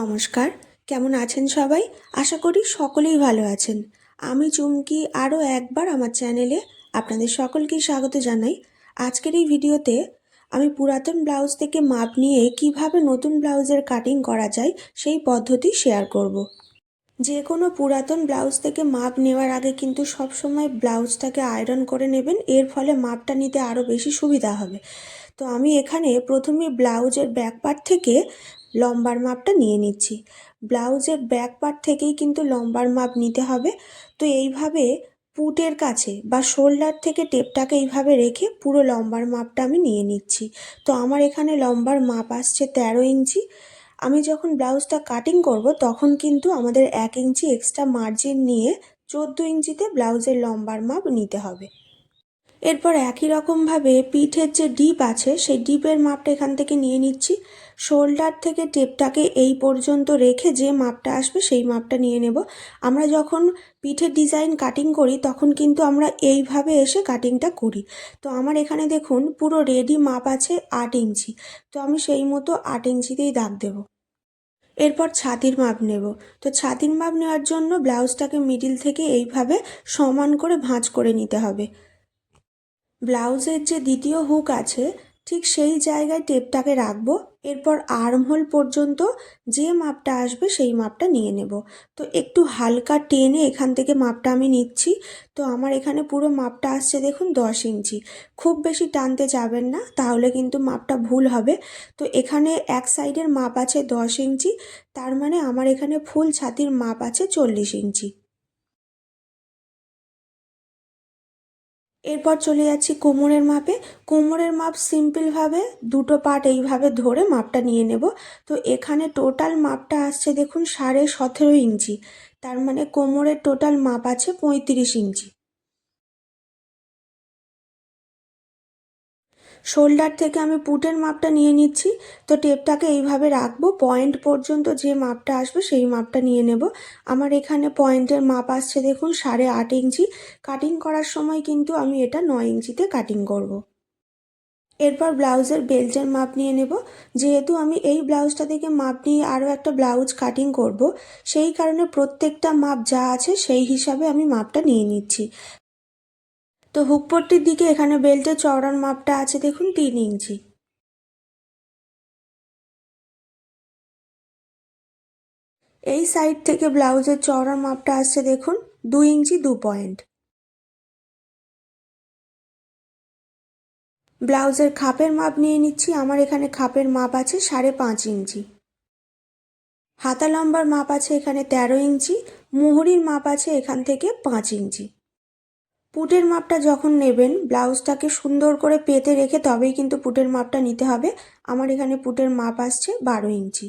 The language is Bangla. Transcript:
নমস্কার। কেমন আছেন সবাই? আশা করি সকলেই ভালো আছেন। আমি চুমকি আরও একবার আমার চ্যানেলে আপনাদের সকলকে স্বাগত জানাই। আজকের এই ভিডিওতে আমি পুরাতন ব্লাউজ থেকে মাপ নিয়ে কীভাবে নতুন ব্লাউজের কাটিং করা যায় সেই পদ্ধতি শেয়ার করব। যে কোনো পুরাতন ব্লাউজ থেকে মাপ নেওয়ার আগে কিন্তু সবসময় ব্লাউজটাকে আয়রন করে নেবেন, এর ফলে মাপটা নিতে আরও বেশি সুবিধা হবে। তো আমি এখানে প্রথমে ব্লাউজের ব্যাক পার্ট থেকে লম্বার মাপটা নিয়ে নিচ্ছি। ব্লাউজের ব্যাক পার্ট থেকেই কিন্তু লম্বার মাপ নিতে হবে। তো এইভাবে পুটের কাছে বা শোল্ডার থেকে টেপটাকে এইভাবে রেখে পুরো লম্বার মাপটা আমি নিয়ে নিচ্ছি। তো আমার এখানে লম্বার মাপ আসছে তেরো ইঞ্চি। আমি যখন ব্লাউজটা কাটিং করব, তখন কিন্তু আমাদের এক ইঞ্চি এক্সট্রা মার্জিন নিয়ে চোদ্দ ইঞ্চিতে ব্লাউজের লম্বার মাপ নিতে হবে। এরপর একই রকমভাবে পিঠের যে ডিপ আছে, সেই ডিপের মাপটা এখান থেকে নিয়ে নিচ্ছি। শোল্ডার থেকে টেপটাকে এই পর্যন্ত রেখে যে মাপটা আসবে, সেই মাপটা নিয়ে নেব। আমরা যখন পিঠের ডিজাইন কাটিং করি, তখন কিন্তু আমরা এইভাবে এসে কাটিংটা করি। তো আমার এখানে দেখুন, পুরো রেডি মাপ আছে আট ইঞ্চি। তো আমি সেই মতো আট ইঞ্চিতেই দাগ দেবো। এরপর ছাতির মাপ নেব। তো ছাতির মাপ নেওয়ার জন্য ব্লাউজটাকে মিডিল থেকে এইভাবে সমান করে ভাঁজ করে নিতে হবে। ব্লাউজের যে দ্বিতীয় হুক আছে, ঠিক সেই জায়গায় টেপটাকে রাখব, এরপর আর্মহোল পর্যন্ত যে মাপটা আসবে সেই মাপটা নিয়ে নেব। তো একটু হালকা টেনে এখান থেকে মাপটা আমি নিচ্ছি। তো আমার এখানে পুরো মাপটা আসছে দেখুন দশ ইঞ্চি। খুব বেশি টানতে যাবেন না, তাহলে কিন্তু মাপটা ভুল হবে। তো এখানে এক সাইডের মাপ আছে দশ ইঞ্চি, তার মানে আমার এখানে ফুল ছাতির মাপ আছে চল্লিশ ইঞ্চি। এরপর চলে যাচ্ছি কোমরের মাপে। কোমরের মাপ সিম্পলভাবে দুটো পার্ট এইভাবে ধরে মাপটা নিয়ে নেব। তো এখানে টোটাল মাপটা আসছে দেখুন সাড়ে সতেরো ইঞ্চি। তার মানে কোমরের টোটাল মাপ আছে পঁয়ত্রিশ ইঞ্চি। শোল্ডার থেকে আমি পুটের মাপটা নিয়ে নিচ্ছি। তো টেপটাকে এইভাবে রাখব। পয়েন্ট পর্যন্ত যে মাপটা আসবে সেই মাপটা নিয়ে নেব। আমার এখানে পয়েন্টের মাপ আসছে দেখুন, সাড়ে আট ইঞ্চি। কাটিং করার সময় কিন্তু আমি এটা নয় ইঞ্চিতে কাটিং করব। এরপর ব্লাউজের বেল্টের মাপ নিয়ে নেব। যেহেতু আমি এই ব্লাউজটা থেকে মাপ নিয়ে আরও একটা ব্লাউজ কাটিং করব, সেই কারণে প্রত্যেকটা মাপ যা আছে সেই হিসাবে আমি মাপটা নিয়ে নিচ্ছি। তো হুকপট্টির দিকে এখানে বেল্টের চওড়ার মাপটা আছে দেখুন তিন ইঞ্চি। এই সাইড থেকে ব্লাউজের চওড়ার মাপটা আসছে দেখুন দু ইঞ্চি দু পয়েন্ট। ব্লাউজের খাপের মাপ নিয়ে নিচ্ছি, আমার এখানে খাপের মাপ আছে সাড়ে পাঁচ ইঞ্চি। হাতা লম্বার মাপ আছে এখানে তেরো ইঞ্চি, মুহুরির মাপ আছে এখান থেকে পাঁচ ইঞ্চি। পুটের মাপটা যখন নেবেন, ব্লাউজটাকে সুন্দর করে পেতে রেখে তবেই কিন্তু পুটের মাপটা নিতে হবে। আমার এখানে পুটের মাপ আসছে বারো ইঞ্চি।